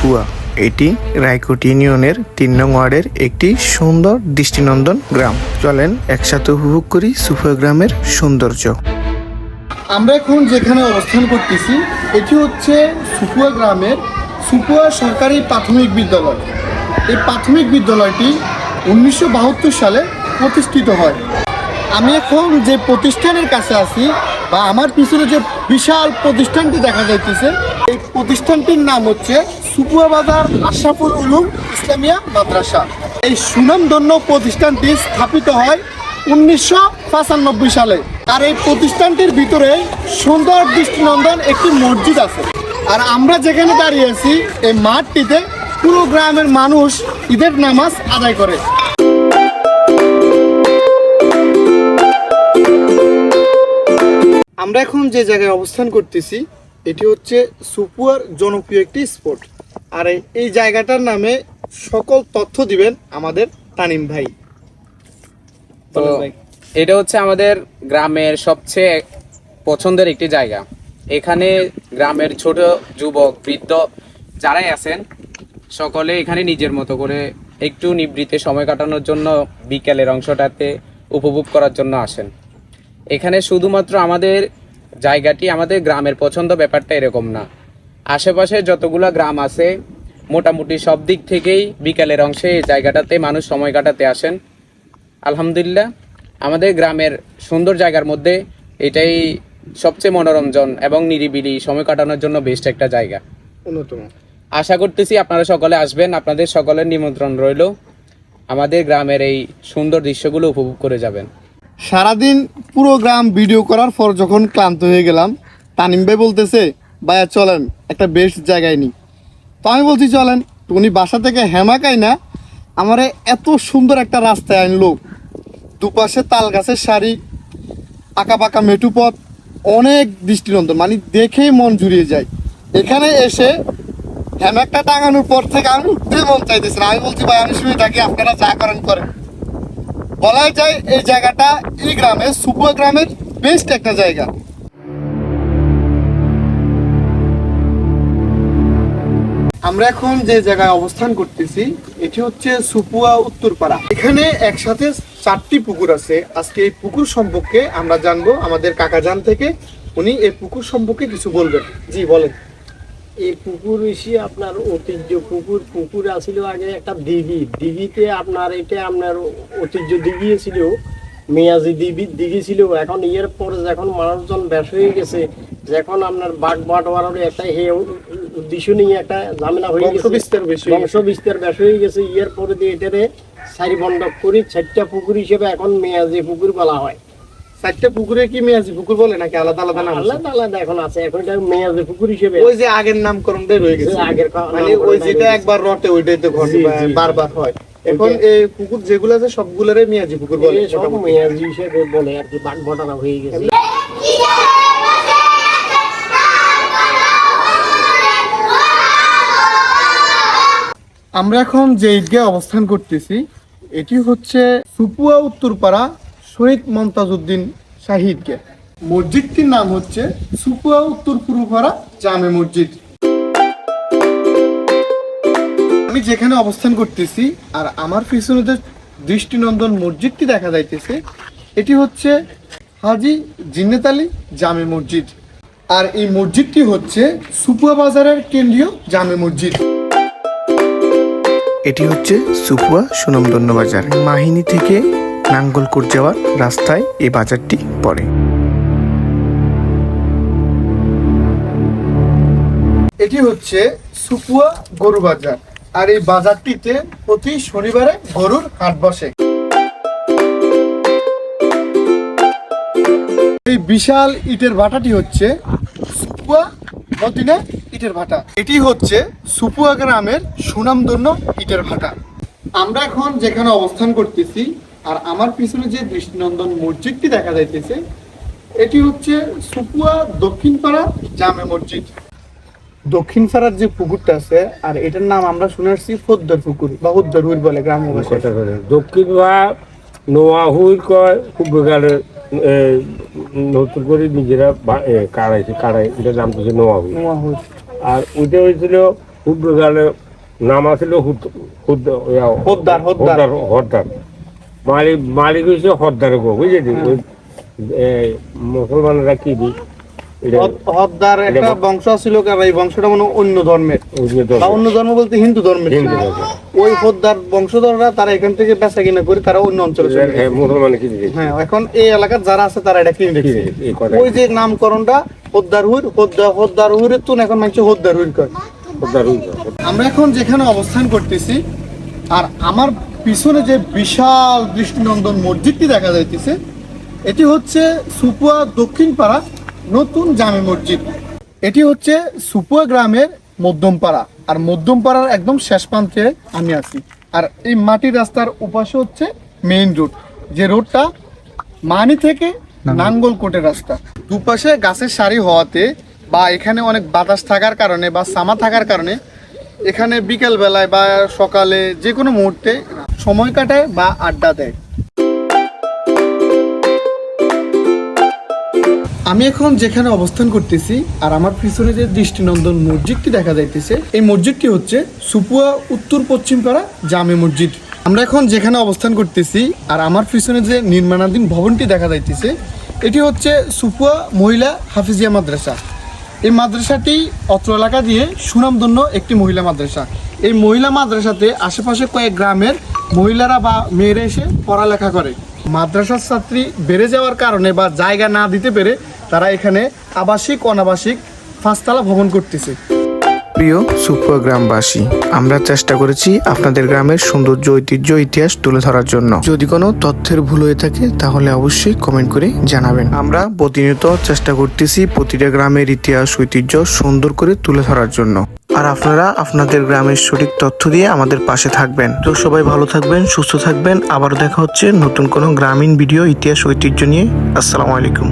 সুফুয়া এটি রায়কোট ইউনিয়নের তিন নং ওয়ার্ডের একটি সুন্দর দৃষ্টিনন্দন গ্রাম। চলেন একসাথে উপভোগ করি সুফুয়া গ্রামের সৌন্দর্য। আমরা এখন যেখানে অবস্থান করতেছি, এটি হচ্ছে সুপুয়া গ্রামের সুপুয়া সরকারি প্রাথমিক বিদ্যালয়। এই প্রাথমিক বিদ্যালয়টি উনিশশো বাহাত্তর সালে প্রতিষ্ঠিত হয়। আমি এখন যে প্রতিষ্ঠানের কাছে আছি বা আমার পিছনে যে বিশাল প্রতিষ্ঠানটি দেখা যাইতেছে, এই প্রতিষ্ঠানটির নাম হচ্ছে সুপুয়া বাজার আশরাফুল উলুম ইসলামিয়া মাদ্রাসা। এই সুনামধন্য প্রতিষ্ঠানটি স্থাপিত হয় উনিশশো পঁচানব্বই সালে। আর এই প্রতিষ্ঠানটির ভিতরে সুন্দর দৃষ্টিনন্দন একটি মসজিদ আছে। আর আমরা যেখানে দাঁড়িয়ে আছি, এই মাঠটিতে পুরো গ্রামের মানুষ ঈদের নামাজ আদায় করে। আমরা এখন যে জায়গায় অবস্থান করতেছি এটি হচ্ছে সুপুয়ার জনপ্রিয় একটি স্পট। আর এই- জায়গাটার নামে সকল তথ্য দিবেন আমাদের তানিম ভাই। তো এটা হচ্ছে আমাদের গ্রামের সবচেয়ে পছন্দের একটি জায়গা। এখানে গ্রামের ছোট যুবক বৃদ্ধ যারাই আছেন সকলে এখানে নিজের মতো করে একটু নিবৃত্তে সময় কাটানোর জন্য বিকেলের অংশটাতে উপভোগ করার জন্য আসেন। এখানে শুধুমাত্র আমাদের জায়গাটি আমাদের গ্রামের পছন্দ ব্যাপারটা এরকম না। আশেপাশে যতগুলো গ্রাম আছে মোটামুটি সব দিক থেকেই বিকালের অংশে এই জায়গাটাতে মানুষ সময় কাটাতে আসেন। আলহামদুলিল্লাহ আমাদের গ্রামের সুন্দর জায়গার মধ্যে এটাই সবচেয়ে মনোরঞ্জন এবং নিরিবিলি সময় কাটানোর জন্য বেস্ট একটা জায়গা। অন্যতম। আশা করতেছি আপনারা সকলে আসবেন আপনাদের সকলের নিমন্ত্রণ রইল। আমাদের গ্রামের এই সুন্দর দৃশ্যগুলো উপভোগ করে যাবেন। সারাদিন পুরো গ্রাম ভিডিও করার পর যখন ক্লান্ত হয়ে গেলাম, তানিম ভাই বলতেছে, ভাইয়া, চলেন, একটা বেস্ট জায়গায় নি। তো আমি বলছি, চলেন। তো উনি বাসা থেকে হেমাকাই না, আমারে এত সুন্দর একটা রাস্তায় আনলো। দুপাশে তাল গাছের শাড়ি আঁকা পাকা মেটু পথ, অনেক দৃষ্টিনন্দন মানে দেখেই মন জুড়িয়ে যায়। এখানে এসে হ্যামাকটা টাঙানোর পর থেকে আমি উঠতে মন চাইতেছি আমি বলছি, ভাই, আমি শুয়ে থাকি, আপনারা যা করেন করেন বলাই যায় এই জায়গাটা এই গ্রামে সুপুয়া গ্রামের বেস্ট একটা জায়গা। আমরা এখন যে জায়গায় অবস্থান করতেছি, এটি হচ্ছে সুপুয়া উত্তরপাড়া। এখানে একসাথে চারটি পুকুর আছে। আজকে এই পুকুর সম্পর্কে আমরা জানব, আমাদের কাকাজান থেকে। উনি এই পুকুর সম্পর্কে কিছু বলবেন। জি, বলেন। এই পুকুর বেশি আপনার ঐতিহ্য পুকুর। পুকুর আছিল আগে একটা দিঘি। দিঘিতে আপনার এটা আপনার ঐতিহ্য দিঘি ছিল মেয়াজি দিঘি দিঘি ছিল। এখন ইয়ের পরে যখন মানুষজন ব্যাস হয়ে গেছে যখন আপনার বাঘ বাটোয়ারের একটা হে উদ্দেশ্য নিয়ে একটা ঝামেলা হয়ে গেছে। বংশবিস্তার বেশি বংশ বিস্তার ব্যাস হয়ে গেছে। ইয়ের পরে দিয়ে এটারে সারি বন্ধক করি চারটা পুকুর হিসেবে এখন মেয়াজি পুকুর বলা হয়। চারটা পুকুরে কি মেয়াজি পুকুর বলে নাকি? আলাদা আলাদা নাম আলাদা আলাদা এখন আছে এখন এটা মেয়াজি পুকুর হিসেবে ওই যে আগের নামকরণটাই রয়ে গেছে। আগের মানে ওই যেটা একবার রটে ওইটাই তো ঘটে। বারবার হয়। এখন এই পুকুর যেগুলো আছে সবগুলোরে মিয়াজি পুকুর বলে সব। মেয়াজি হিসেবে বলে আর কি বাঘ ঘটনা হয়ে গেছে। আমরা এখন যে ঈদগাহ অবস্থান করতেছি এটি হচ্ছে সুপুয়া উত্তরপাড়া শহীদ মমতাজউদ্দিন শাহী ঈদগাহ মসজিদটির নাম হচ্ছে সুপুয়া উত্তর পূর্বপাড়া জামে মসজিদ। আমি যেখানে অবস্থান করতেছি আর আমার পিছনে যে দৃষ্টিনন্দন মসজিদটি দেখা যাইতেছে এটি হচ্ছে হাজি জিন্নেত আলী জামে মসজিদ। আর এই মসজিদটি হচ্ছে সুপুয়া বাজারের কেন্দ্রীয় জামে মসজিদ। এটি হচ্ছে সুপুয়া সুনামধন্য বাজার। মাহিনী থেকে নাঙ্গলকোট যাওয়ার রাস্তায় এই বাজারটি পড়ে। এটি হচ্ছে সুপুয়া গরু বাজার, আর এই বাজারটিতে প্রতি শনিবারে গরুর হাট বসে। এই বিশাল ইটের ভাটাটি হচ্ছে সুপুয়া মদিনা ইটের ভাটা। এটি হচ্ছে সুপুয়া গ্রামের সুনামধন্য ইটের ভাটা। আমরা এখন যেখানে অবস্থান করতেছি আর আমার পিছনে যে দৃষ্টিনন্দন মসজিদটি দেখা যাইতেছে এটি হচ্ছে সুপুয়া দক্ষিণপাড়া জামে মসজিদ। দক্ষিণ পাড়ার যে পুকুরটা আছে আর এটার নাম আমরা শুনে আসছি ফদ্দর পুকুর বা উদ্দর হুইল বলে গ্রাম্য ভাষায় দক্ষিণ বা নোয়া হুইল কয় খুব বেকারে নতুন করে নিজেরা কাড়াইছে কাড়াই এটা নাম হচ্ছে নোয়া হুইল। নোয়া হুইল। আর ওইটা হয়েছিল পূর্বকালে নাম আছিল হুদ- হুদ- হদ্দার, হদ্দার। হদ্দার হদ্দার মালিক মালিক হদ্দার গো এ, মুসলমানরা কি হদ্দার একটা বংশ ছিল কারণ এই বংশটা মানে অন্য ধর্মের। বা অন্য ধর্ম বলতে হিন্দু ধর্মের। ওই হদ্দার বংশধররা তারা এখান থেকে বেচা কিনা করে তারা অন্য অঞ্চলে চলে হ্যাঁ, মুসলমান কি হ্যাঁ এখন এই এলাকার যারা আছে তারা এটা কিনে রেখেছে। ওই যে নামকরণটা হদ্দার হুর হদ্দার হদ্দার হুরের তুন এখন মানুষ হদ্দার হুর কয়। আমরা এখন যেখানে অবস্থান করতেছি আর আমার পিছনে যে বিশাল দৃষ্টিনন্দন মসজিদটি দেখা যাইতেছে এটি হচ্ছে সুপুয়া দক্ষিণ পাড়া নতুন জামে মসজিদ। এটি হচ্ছে সুপুয়া গ্রামের মধ্যমপাড়া আর মধ্যমপাড়ার একদম শেষ প্রান্তে আমি আছি। আর এই মাটির রাস্তার উপাশে হচ্ছে মেইন রোড যে রোডটা মানি থেকে নাঙ্গলকোটের রাস্তা। দুপাশে গাছের সারি হওয়াতে বা এখানে অনেক বাতাস থাকার কারণে বা সামা থাকার কারণে এখানে বিকেল বেলায় বা সকালে যে কোনো মুহূর্তে সময় কাটায় বা আড্ডা দেয়। আমি এখন যেখানে অবস্থান করতেছি আর আমার পিছনে যে দৃষ্টিনন্দন মসজিদটি দেখা যাইতেছে, এই মসজিদটি হচ্ছে সুপুয়া উত্তর পশ্চিম পাড়া জামে মসজিদ। আমরা এখন যেখানে অবস্থান করতেছি আর আমার পিছনে যে নির্মাণাধীন ভবনটি দেখা যাইতেছে, এটি হচ্ছে সুপুয়া মহিলা হাফিজিয়া মাদ্রাসা। এই মাদ্রাসাটি অত্র এলাকা দিয়ে সুনামধন্য একটি মহিলা মাদ্রাসা। এই মহিলা মাদ্রাসাতে আশেপাশে কয়েক গ্রামের মহিলারা বা মেয়েরা এসে পড়ালেখা করে। মাদ্রাসার ছাত্রী বেড়ে যাওয়ার কারণে বা জায়গা না দিতে পেরে তারা এখানে আবাসিক, অনাবাসিক পাঁচতলা ভবন করতেছে। প্রিয় সুপুয়া গ্রামবাসী, আমরা চেষ্টা করেছি আপনাদের গ্রামের সৌন্দর্য, ঐতিহ্য, ইতিহাস তুলে ধরার জন্য। যদি কোনো তথ্যের ভুল হয়ে থাকে, তাহলে অবশ্যই কমেন্ট করে জানাবেন। আমরা প্রতিনিয়ত চেষ্টা করতেছি প্রতিটা গ্রামের ইতিহাস, ঐতিহ্য সুন্দর করে তুলে ধরার জন্য। আর আপনারা আপনাদের গ্রামের সঠিক তথ্য দিয়ে আমাদের পাশে থাকবেন। তো সবাই ভালো থাকবেন, সুস্থ থাকবেন। আবারও দেখা হচ্ছে নতুন কোনো গ্রামীণ ভিডিও, ইতিহাস, ঐতিহ্য নিয়ে। আসসালামু আলাইকুম।